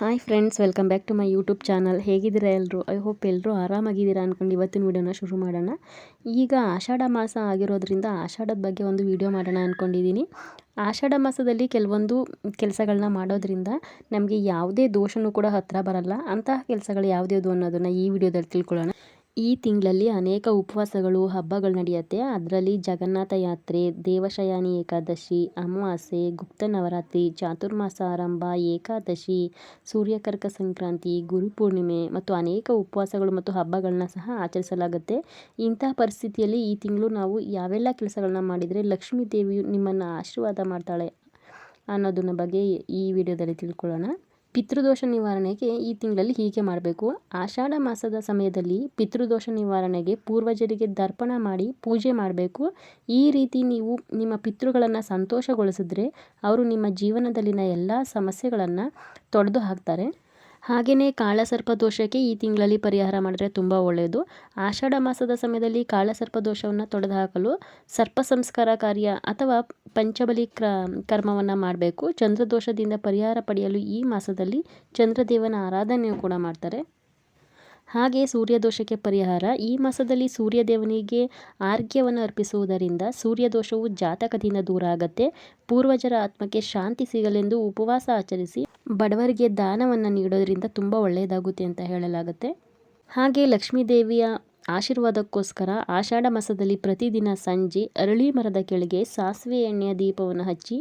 Hi friends welcome back to my YouTube channel ಹೇಗಿದ್ದೀರಾ ಎಲ್ಲರೂ I hope ಎಲ್ಲರೂ ಆರಾಮಾಗಿದ್ದೀರಾ ಅಂದ್ಕೊಂಡು ಇವತ್ತಿನ ವೀಡಿಯೋನ ಶುರು ಮಾಡೋಣ. ಈಗ ಆಷಾಢ ಮಾಸ ಆಗಿರೋದ್ರಿಂದ ಆಷಾಢದ ಬಗ್ಗೆ ಒಂದು ವೀಡಿಯೋ ಮಾಡೋಣ ಅಂದ್ಕೊಂಡಿದ್ದೀನಿ ಆಷಾಢ ಮಾಸದಲ್ಲಿ ಕೆಲವೊಂದು ಕೆಲಸಗಳನ್ನ ಮಾಡೋದ್ರಿಂದ ನಮಗೆ ಯಾವುದೇ ದೋಷನೂ ಕೂಡ ಹತ್ತಿರ ಬರಲ್ಲ. ಅಂತಹ ಕೆಲಸಗಳು ಯಾವುದ್ಯಾವುದು ಅನ್ನೋದನ್ನು ಈ ವಿಡಿಯೋದಲ್ಲಿ ತಿಳ್ಕೊಳ್ಳೋಣ. ಈ ತಿಂಗಳಲ್ಲಿ ಅನೇಕ ಉಪವಾಸಗಳು, ಹಬ್ಬಗಳು ನಡೆಯುತ್ತೆ. ಅದರಲ್ಲಿ ಜಗನ್ನಾಥ ಯಾತ್ರೆ, ದೇವಶಯಾನಿ ಏಕಾದಶಿ, ಅಮಾವಾಸ್ಯೆ, ಗುಪ್ತ ನವರಾತ್ರಿ, ಚಾತುರ್ಮಾಸ ಆರಂಭ, ಏಕಾದಶಿ ಸೂರ್ಯಕರ್ಕ ಸಂಕ್ರಾಂತಿ ಗುರುಪೂರ್ಣಿಮೆ ಮತ್ತು ಅನೇಕ ಉಪವಾಸಗಳು ಮತ್ತು ಹಬ್ಬಗಳನ್ನ ಸಹ ಆಚರಿಸಲಾಗುತ್ತೆ. ಇಂತಹ ಪರಿಸ್ಥಿತಿಯಲ್ಲಿ ಈ ತಿಂಗಳು ನಾವು ಯಾವೆಲ್ಲ ಕೆಲಸಗಳನ್ನ ಮಾಡಿದರೆ ಲಕ್ಷ್ಮೀ ದೇವಿಯು ನಿಮ್ಮನ್ನು ಆಶೀರ್ವಾದ ಮಾಡ್ತಾಳೆ ಅನ್ನೋದನ್ನ ಬಗ್ಗೆ ಈ ವಿಡಿಯೋದಲ್ಲಿ ತಿಳ್ಕೊಳ್ಳೋಣ. ಪಿತೃದೋಷ ನಿವಾರಣೆಗೆ ಈ ತಿಂಗಳಲ್ಲಿ ಹೀಗೆ ಮಾಡಬೇಕು. ಆಷಾಢ ಮಾಸದ ಸಮಯದಲ್ಲಿ ಪಿತೃದೋಷ ನಿವಾರಣೆಗೆ ಪೂರ್ವಜರಿಗೆ ದರ್ಪಣ ಮಾಡಿ ಪೂಜೆ ಮಾಡಬೇಕು. ಈ ರೀತಿ ನೀವು ನಿಮ್ಮ ಪಿತೃಗಳನ್ನು ಸಂತೋಷಗೊಳಿಸಿದ್ರೆ, ಅವರು ನಿಮ್ಮ ಜೀವನದಲ್ಲಿನ ಎಲ್ಲ ಸಮಸ್ಯೆಗಳನ್ನು ತೊಡೆದು ಹಾಕ್ತಾರೆ ಹಾಗೆಯೇ ಕಾಳಸರ್ಪ ದೋಷಕ್ಕೆ ಈ ತಿಂಗಳಲ್ಲಿ ಪರಿಹಾರ ಮಾಡಿದ್ರೆ ತುಂಬ ಒಳ್ಳೆಯದು ಆಷಾಢ ಮಾಸದ ಸಮಯದಲ್ಲಿ ಕಾಳಸರ್ಪ ದೋಷವನ್ನು ತೊಡೆದು ಹಾಕಲು ಸರ್ಪ ಸಂಸ್ಕಾರ ಕಾರ್ಯ ಅಥವಾ ಪಂಚಬಲಿ ಕ್ರ, ಕರ್ಮವನ್ನು ಮಾಡಬೇಕು. ಚಂದ್ರದೋಷದಿಂದ ಪರಿಹಾರ ಪಡೆಯಲು ಈ ಮಾಸದಲ್ಲಿ ಚಂದ್ರದೇವನ ಆರಾಧನೆಯೂ ಕೂಡ ಮಾಡ್ತಾರೆ. ಹಾಗೆ ಸೂರ್ಯದೋಷಕ್ಕೆ ಪರಿಹಾರ. ಈ ಮಾಸದಲ್ಲಿ ಸೂರ್ಯದೇವನಿಗೆ ಆರ್ಘ್ಯವನ್ನು ಅರ್ಪಿಸುವುದರಿಂದ ಸೂರ್ಯದೋಷವು ಜಾತಕದಿಂದ ದೂರ ಆಗತ್ತೆ. ಪೂರ್ವಜರ ಆತ್ಮಕ್ಕೆ ಶಾಂತಿ ಸಿಗಲೆಂದು ಉಪವಾಸ ಆಚರಿಸಿ ಬಡವರಿಗೆ ದಾನವನ್ನು ನೀಡೋದರಿಂದ ತುಂಬ ಒಳ್ಳೆಯದಾಗುತ್ತೆ ಅಂತ ಹೇಳಲಾಗುತ್ತೆ. ಹಾಗೆ ಲಕ್ಷ್ಮೀ ದೇವಿಯ ಆಶೀರ್ವಾದಕ್ಕೋಸ್ಕರ ಆಷಾಢ ಮಾಸದಲ್ಲಿ ಪ್ರತಿದಿನ ಸಂಜೆ ಅರಳಿ ಮರದ ಕೆಳಗೆ ಸಾಸಿವೆ ಎಣ್ಣೆಯ ದೀಪವನ್ನು ಹಚ್ಚಿ,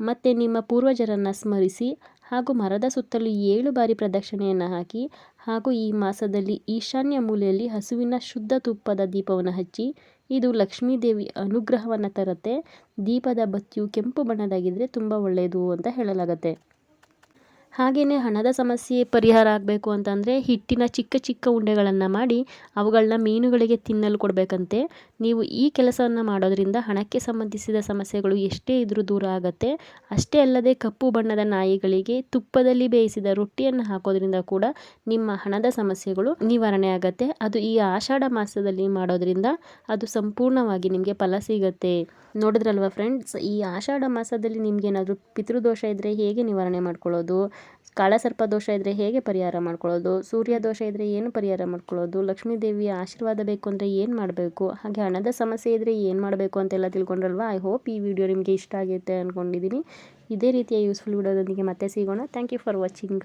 ಮತ್ತು ನಿಮ್ಮ ಪೂರ್ವಜರನ್ನು ಸ್ಮರಿಸಿ ಹಾಗೂ ಮರದ ಸುತ್ತಲೂ ಏಳು ಬಾರಿ ಪ್ರದಕ್ಷಿಣೆಯನ್ನು ಹಾಕಿ ಹಾಗೂ ಈ ಮಾಸದಲ್ಲಿ ಈಶಾನ್ಯ ಮೂಲೆಯಲ್ಲಿ ಹಸುವಿನ ಶುದ್ಧ ತುಪ್ಪದ ದೀಪವನ್ನು ಹಚ್ಚಿ, ಇದು ಲಕ್ಷ್ಮೀ ದೇವಿ ಅನುಗ್ರಹವನ್ನು ತರುತ್ತೆ. ದೀಪದ ಬತ್ತಿಯು ಕೆಂಪು ಬಣ್ಣದಾಗಿದ್ದರೆ ತುಂಬ ಒಳ್ಳೆಯದು ಅಂತ ಹೇಳಲಾಗುತ್ತೆ. ಹಾಗೆಯೇ ಹಣದ ಸಮಸ್ಯೆ ಪರಿಹಾರ ಆಗಬೇಕು ಅಂತಂದರೆ ಹಿಟ್ಟಿನ ಚಿಕ್ಕ ಚಿಕ್ಕ ಉಂಡೆಗಳನ್ನು ಮಾಡಿ ಅವುಗಳನ್ನ ಮೀನುಗಳಿಗೆ ತಿನ್ನಲು ಕೊಡಬೇಕಂತೆ. ನೀವು ಈ ಕೆಲಸವನ್ನು ಮಾಡೋದರಿಂದ ಹಣಕ್ಕೆ ಸಂಬಂಧಿಸಿದ ಸಮಸ್ಯೆಗಳು ಎಷ್ಟೇ ಇದ್ದರೂ ದೂರ ಆಗುತ್ತೆ. ಅಷ್ಟೇ ಅಲ್ಲದೆ ಕಪ್ಪು ಬಣ್ಣದ ನಾಯಿಗಳಿಗೆ ತುಪ್ಪದಲ್ಲಿ ಬೇಯಿಸಿದ ರೊಟ್ಟಿಯನ್ನು ಹಾಕೋದ್ರಿಂದ ಕೂಡ ನಿಮ್ಮ ಹಣದ ಸಮಸ್ಯೆಗಳು ನಿವಾರಣೆ ಆಗುತ್ತೆ. ಅದು ಈ ಆಷಾಢ ಮಾಸದಲ್ಲಿ ಮಾಡೋದ್ರಿಂದ ಅದು ಸಂಪೂರ್ಣವಾಗಿ ನಿಮಗೆ ಫಲ ಸಿಗುತ್ತೆ. ನೋಡಿದ್ರಲ್ವ ಫ್ರೆಂಡ್ಸ್ ಈ ಆಷಾಢ ಮಾಸದಲ್ಲಿ ನಿಮಗೇನಾದರೂ ಪಿತೃದೋಷ ಇದ್ದರೆ ಹೇಗೆ ನಿವಾರಣೆ ಮಾಡ್ಕೊಳ್ಳೋದು? ಕಾಳಸರ್ಪ ದೋಷ ಇದ್ದರೆ ಹೇಗೆ ಪರಿಹಾರ ಮಾಡ್ಕೊಳ್ಳೋದು? ಸೂರ್ಯ ದೋಷ ಇದ್ದರೆ ಏನು ಪರಿಹಾರ ಮಾಡ್ಕೊಳ್ಳೋದು? ಲಕ್ಷ್ಮೀ ದೇವಿಯ ಆಶೀರ್ವಾದ ಬೇಕು ಅಂದರೆ ಏನು ಮಾಡಬೇಕು? ಹಾಗೆ ಹಣದ ಸಮಸ್ಯೆ ಇದ್ದರೆ ಏನು ಮಾಡಬೇಕು ಅಂತೆಲ್ಲ ತಿಳ್ಕೊಂಡ್ರಲ್ವಾ? ಐ ಹೋಪ್ ಈ ವಿಡಿಯೋ ನಿಮಗೆ ಇಷ್ಟ ಆಗುತ್ತೆ ಅಂದ್ಕೊಂಡಿದ್ದೀನಿ ಇದೇ ರೀತಿಯ ಯೂಸ್ಫುಲ್ ವಿಡಿಯೋದೊಂದಿಗೆ ಮತ್ತೆ ಸಿಗೋಣ. Thank you for watching